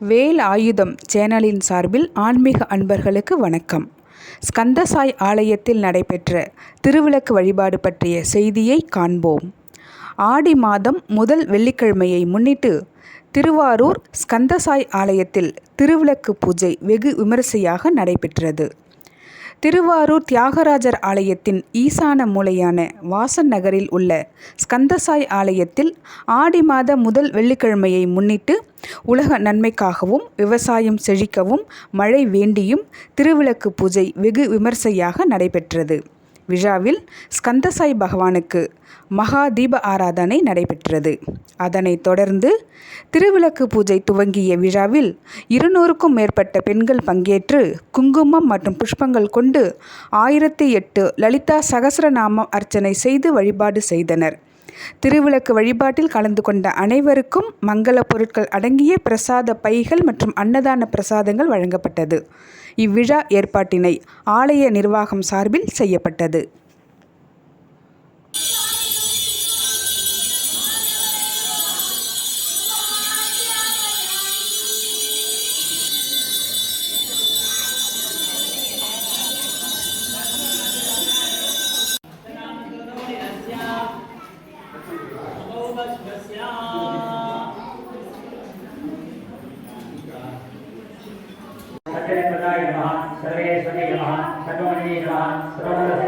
வேல் ஆயுதம் சேனலின் சார்பில் ஆன்மீக அன்பர்களுக்கு வணக்கம். ஸ்கந்தசாய் ஆலயத்தில் நடைபெற்ற திருவிளக்கு வழிபாடு பற்றிய செய்தியை காண்போம். ஆடி மாதம் முதல் வெள்ளிக்கிழமையை முன்னிட்டு திருவாரூர் ஸ்கந்தசாய் ஆலயத்தில் திருவிளக்கு பூஜை வெகு விமரிசையாக நடைபெற்றது. திருவாரூர் தியாகராஜர் ஆலயத்தின் ஈசான மூலையான வாசன் நகரில் உள்ள ஸ்கந்தசாய் ஆலயத்தில் ஆடி மாத முதல் வெள்ளிக்கிழமையை முன்னிட்டு உலக நன்மைக்காகவும் விவசாயம் செழிக்கவும் மழை வேண்டியும் திருவிளக்கு பூஜை வெகு விமர்சையாக நடைபெற்றது. விழாவில் ஸ்கந்தசாய் பகவானுக்கு மகா தீப ஆராதனை நடைபெற்றது. அதனைத் தொடர்ந்து திருவிளக்கு பூஜை துவங்கிய விழாவில் இருநூறுக்கும் மேற்பட்ட பெண்கள் பங்கேற்று குங்குமம் மற்றும் புஷ்பங்கள் கொண்டு ஆயிரத்தி எட்டு லலிதா சகசரநாமம் அர்ச்சனை செய்து வழிபாடு செய்தனர். திருவிளக்கு வழிபாட்டில் கலந்து கொண்ட அனைவருக்கும் மங்கள பொருட்கள் அடங்கிய பிரசாத பைகள் மற்றும் அன்னதான பிரசாதங்கள் வழங்கப்பட்டது. இவ்விழா ஏற்பாட்டினை ஆலய நிர்வாகம் சார்பில் செய்யப்பட்டது. सर्वेश्वरी नमः सर्वमणि नमः सर्वमङ्गल सर्वे